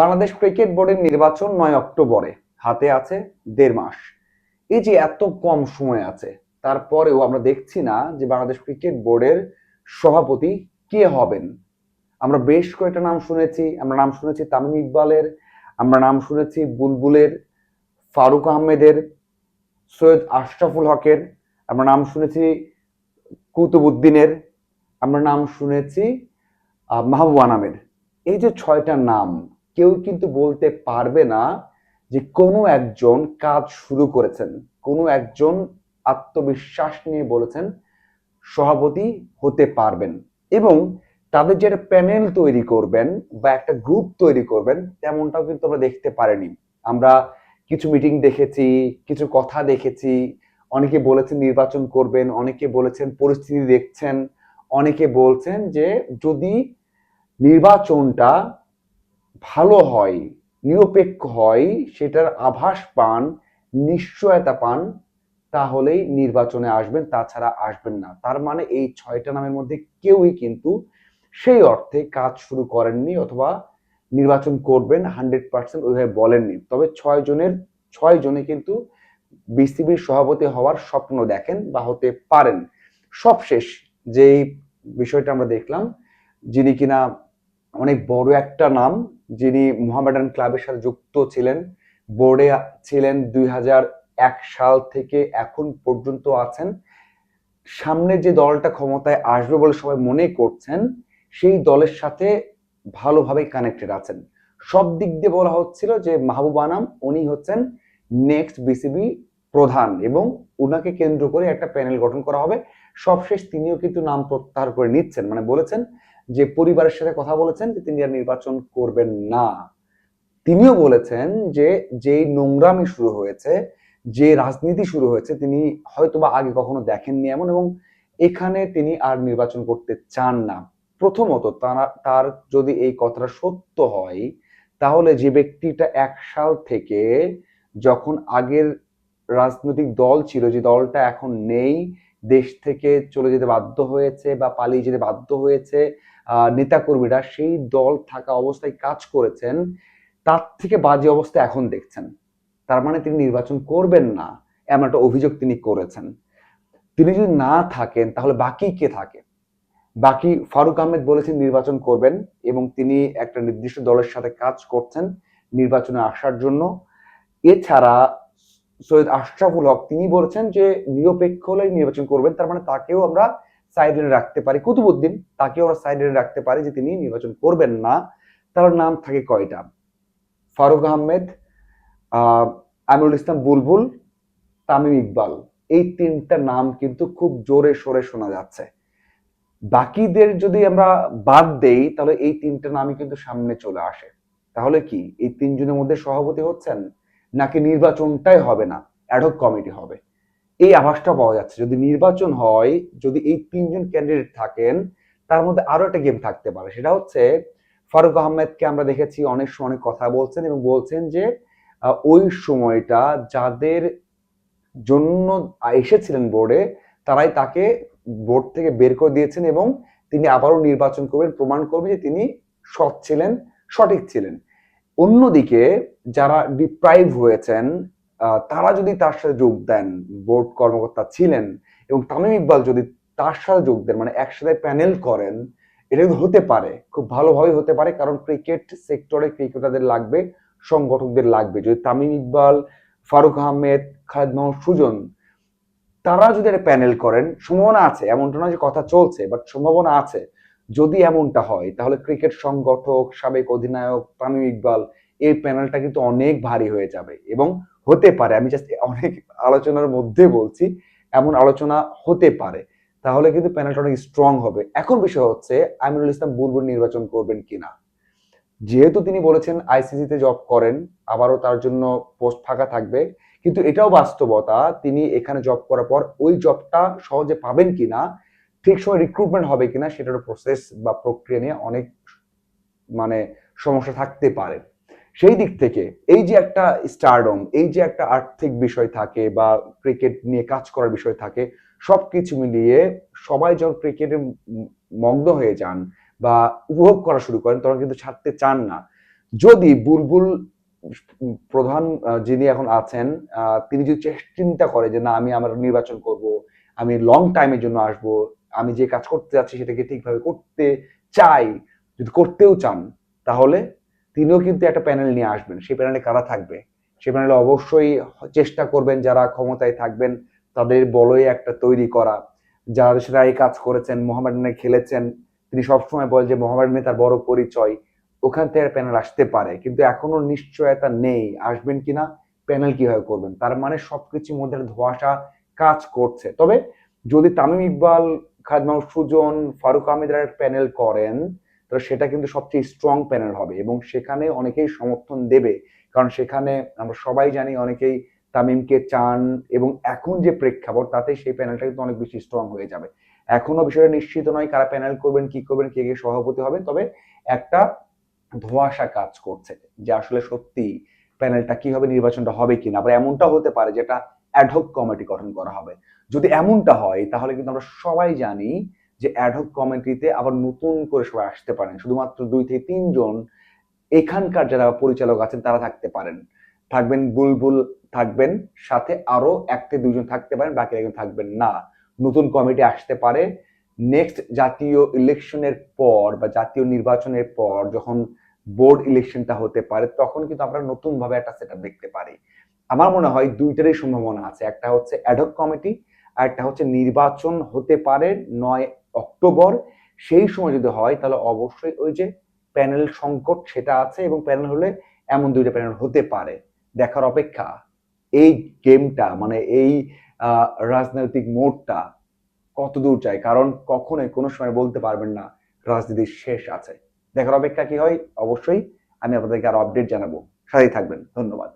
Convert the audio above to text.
Bangladesh cricket বোর্ডের নির্বাচন নয় অক্টোবরে। হাতে আছে দেড় মাস। এই যে এত কম সময় আছে, তারপরেও আমরা দেখছি না যে বাংলাদেশ ক্রিকেট বোর্ডের সভাপতি কে হবেন। আমরা বেশ কয়েকটা নাম শুনেছি। আমরা নাম শুনেছি তামিম ইকবালের, আমরা নাম শুনেছি বুলবুলের, ফারুক আহমেদের, সৈয়দ আশরাফুল হকের, আমরা নাম শুনেছি কুতুবুদ্দিনের আমরা নাম শুনেছি মাহবুব আনামের। এই যে ছয়টা নাম কেউ কিন্তু বলতে পারবে না যে কোনো একজন কাজ শুরু করেছেন, কোনো একজন আত্মবিশ্বাস নিয়ে বলেছেন সভাপতি হতে পারবেন এবং তাদের যে প্যানেল তৈরি করবেন বা একটা গ্রুপ তৈরি করবেন তেমনটাও কিন্তু আমরা দেখতে পারিনি। আমরা কিছু মিটিং দেখেছি, কিছু কথা দেখেছি, অনেকে বলেছেন নির্বাচন করবেন, অনেকে বলেছেন পরিস্থিতি দেখছেন, অনেকে বলছেন যে যদি নির্বাচনটা ভালো হয়, নিরপেক্ষ হয়, সেটার আভাস পান, নিশ্চয়তা পান, তাহলেই নির্বাচনে আসবেন, তাছাড়া আসবেন না। তার মানে এই ছয়টা নামের মধ্যে কেউই কিন্তু সেই অর্থে কাজ শুরু করেননি অথবা নির্বাচন করবেন হান্ড্রেড পার্সেন্ট ওইভাবে বলেননি। তবে ছয় জনের, ছয় জনে কিন্তু বিসিবির সভাপতি হওয়ার স্বপ্ন দেখেন বা হতে পারেন। সবশেষ যেই বিষয়টা আমরা দেখলাম, যিনি কিনা অনেক বড় একটা নাম যিনি মোহামেডান ক্লাবের সাথে যুক্ত ছিলেন বোর্ডে ছিলেন দুই এক সাল থেকে এখন পর্যন্ত আছেন। সামনে যে দলটা ক্ষমতায় আসবে বলে সবাই মনে করছেন, সেই দলের সাথে ভালোভাবে কানেক্টেড আছেন। সব দিক দিয়ে বলা হচ্ছিল যে মাহবুব আনাম, উনি হচ্ছেন নেক্সট বিসিবি প্রধান এবং উনাকে কেন্দ্র করে একটা প্যানেল গঠন করা হবে। সবশেষ তিনিও কিন্তু নাম প্রত্যাহার করে নিচ্ছেন। মানে বলেছেন যে পরিবারের সাথে কথা বলেছেন যে তিনি আর নির্বাচন করবেন না। তিনিও বলেছেন যে যেই নোংরামি শুরু হয়েছে, যে রাজনীতি শুরু হয়েছে, তিনি হয়তোবা আগে কখনো দেখেননি এমন এবং এখানে তিনি আর নির্বাচন করতে চান না। প্রথমত তারা যদি এই কথাটা সত্য হয়, তাহলে যে ব্যক্তিটা এক সাল থেকে যখন আগের রাজনৈতিক দল ছিল, যে দলটা এখন নেই দেশ থেকে চলে যেতে বাধ্য হয়েছে বা পালিয়ে যেতে বাধ্য হয়েছে নেতাকর্মীরা সেই দল থাকা অবস্থায় কাজ করেছেন, তার থেকে বাজে অবস্থা এখন দেখছেন। তার মানে তিনি নির্বাচন করবেন না, এমন একটা অভিযোগ তিনি করেছেন। তিনি যদি না থাকেন, তাহলে বাকি কে থাকে? বাকি ফারুক আহমেদ বলেছেন নির্বাচন করবেন এবং তিনি একটা নির্দিষ্ট দলের সাথে কাজ করছেন নির্বাচনে আসার জন্য। এছাড়া সৈয়দ আশরাফুল হক, তিনি বলেছেন যে নিরপেক্ষ হলে নির্বাচন করবেন, তার মানে তাকেও আমরা সাইডে রাখতে পারি। কুতুবুদ্দিন, তাকেও আমরা সাইডে রাখতে পারি যে তিনি নির্বাচন করবেন না। তার নাম থাকে কয়টা? ফারুক আহমেদ, আহ আমিরুল ইসলাম বুলবুল, তামিম ইকবাল। এই তিনটা নাম কিন্তু খুব জোরে সোরে শোনা যাচ্ছে। বাকিদের যদি আমরা বাদ দেই, তাহলে এই তিনটা নামই কিন্তু সামনে চলে আসে। তাহলে কি? এই তিনজনের মধ্যে সভাপতি হচ্ছেন নাকি নির্বাচনটাই হবে না অ্যাডহক কমিটি হবে। এই আভাসটা পাওয়া যাচ্ছে। যদি নির্বাচন হয়, যদি এই তিনজন ক্যান্ডিডেট থাকেন, তার মধ্যে আরও একটা গেম থাকতে পারে। সেটা হচ্ছে, ফারুক আহমেদকে আমরা দেখেছি অনেক সময় অনেক কথা বলছেন এবং বলছেন যে ওই সময়টা যাদের জন্য এসেছিলেন বোর্ডে তারাই তাকে বোর্ড থেকে বের করে দিয়েছেন এবং তিনি আবারও নির্বাচন করবেন। প্রমাণ করবেন যে তিনি সৎ ছিলেন, সঠিক ছিলেন। অন্যদিকে যারা ডিপ্রাইভ হয়েছেন তারা যদি তার সাথে যোগ দেন বোর্ড কর্মকর্তা ছিলেন এবং তামিম ইকবাল যদি তার সাথে যোগ দেন মানে একসাথে প্যানেল করেন, এটা কিন্তু হতে পারে, খুব ভালোভাবে হতে পারে, কারণ ক্রিকেট সেক্টরে ক্রিকেটারদের লাগবে, সংগঠকদের লাগবে। যদি তামিম ইকবাল, ফারুক আহমেদ, খালেদ মোহাম্মদ সুজন, তারা যদি একটা প্যানেল করেন, সম্ভাবনা আছে, এমনটা না যে কথা চলছে বাট সম্ভাবনা আছে। যদি এমনটা হয়, তাহলে ক্রিকেট সংগঠক, সাবেক অধিনায়ক তামিম ইকবাল এই প্যানেলটা কিন্তু অনেক ভারী হয়ে যাবে এবং হতে পারে, আমি জাস্ট অনেক আলোচনার মধ্যে বলছি, এমন আলোচনা হতে পারে, তাহলে কিন্তু প্যানেলটা অনেক স্ট্রং হবে। এখন বিষয় হচ্ছে আমিরুল ইসলাম বুলবুল নির্বাচন করবেন কিনা? যেহেতু তিনি বলেছেন আইসিসিতে জব করেন, আবারও তার জন্য পোস্ট ফাঁকা থাকবে, কিন্তু এটাও বাস্তবতা, তিনি এখানে জব করার পর ওই জবটা সহজে পাবেন কিনা ঠিক সময় রিক্রুটমেন্ট হবে কিনা সেটার প্রসেস বা প্রক্রিয়া নিয়ে অনেক মানে সমস্যা থাকতে পারে। সেই দিক থেকে এই যে একটা স্টারডম এই যে একটা আর্থিক বিষয় থাকে বা ক্রিকেট নিয়ে কাজ করার বিষয় থাকে সব কিছু মিলিয়ে সবাই যখন ক্রিকেটে মগ্ন হয়ে যান বা উপভোগ করা শুরু করেন, তখন কিন্তু ছাড়তে চান না। যদি বুলবুল প্রধান যিনি এখন আছেন তিনি যদি চিন্তা করে যে না, আমি আমার নির্বাচন করব, আমি লং টাইমের জন্য আসব আমি যে কাজ করতে যাচ্ছি সেটাকে ঠিকভাবে করতে চাই, যদি করতেও চান, তাহলে তিনিও কিন্তু একটা প্যানেল নিয়ে আসবেন। সেই প্যানেলে কারা থাকবে? সেই প্যানেলে অবশ্যই চেষ্টা করবেন যারা ক্ষমতায় থাকবেন, তাদের বলয়ে একটা তৈরি করা। যারা সেটা এই কাজ করেছেন মোহামেডানে খেলেছেন, তিনি সবসময় বলেন যে মোহামেডানে তার বড় পরিচয়, ওখান থেকে প্যানেল আসতে পারে। কিন্তু এখনও নিশ্চয়তা নেই, আসবেন কিনা প্যানেল কীভাবে করবেন? তার মানে সবকিছুর মধ্যে ধোঁয়াশা কাজ করছে। তবে যদি তামিম ইকবাল খাদ মাহমুদ সুজন, ফারুক আহমেদের একটা প্যানেল করেন, তাহলে সেটা কিন্তু সবচেয়ে স্ট্রং প্যানেল হবে এবং সেখানে অনেকেই সমর্থন দেবে। কারণ সেখানে আমরা সবাই জানি অনেকেই তামিমকে চান এবং এখন যে প্রেক্ষাপট, তাতে সেই প্যানেলটা কিন্তু অনেক বেশি স্ট্রং হয়ে যাবে। এখনও বিষয়টা নিশ্চিত নয় কারা প্যানেল করবেন, কি করবেন, কে কে সভাপতি হবে, তবে একটা ধোঁয়াশা কাজ করছে যে আসলে সত্যি প্যানেলটা কি হবে, নির্বাচনটা হবে কিনা। আবার এমনটা হতে পারে যেটা অ্যাডহক কমিটি গঠন করা হবে। যদি এমনটা হয়, তাহলে কিন্তু আমরা সবাই জানি যে অ্যাডহক কমিটিতে আবার নতুন করে সবাই আসতে পারেন। শুধুমাত্র দুই থেকে তিনজন এখানকার যারা পরিচালক আছেন, তারা থাকতে পারেন। থাকবেন বুলবুল, থাকবেন সাথে আরও এক থেকে দুজন থাকতে পারেন, বাকি একজন থাকবেন না। নতুন কমিটি আসতে পারে। নেক্সট জাতীয় ইলেকশনের পর বা জাতীয় নির্বাচনের পর যখন বোর্ড ইলেকশনটা হতে পারে, তখন কিন্তু আমরা নতুন ভাবে একটা সেট দেখতে পারি। আমার মনে হয় দুইটারই সম্ভাবনা আছে। একটা হচ্ছে অ্যাডহক কমিটি একটা হচ্ছে নির্বাচন হতে পারে নয় অক্টোবর। সেই সময় যদি হয়, তাহলে অবশ্যই ওই যে প্যানেল সংকট সেটা আছে এবং প্যানেল হলে এমন দুইটা প্যানেল হতে পারে। দেখার অপেক্ষা। এই গেমটা মানে এই রাজনৈতিক মোড়টা কত দূর যায়? কারণ কখনোই কোনো সময় বলতে পারবেন না রাজনীতির শেষ আছে। দেখার অপেক্ষা কি হয়? অবশ্যই আমি আপনাদেরকে আরও আপডেট জানাব। সাথেই থাকবেন। ধন্যবাদ।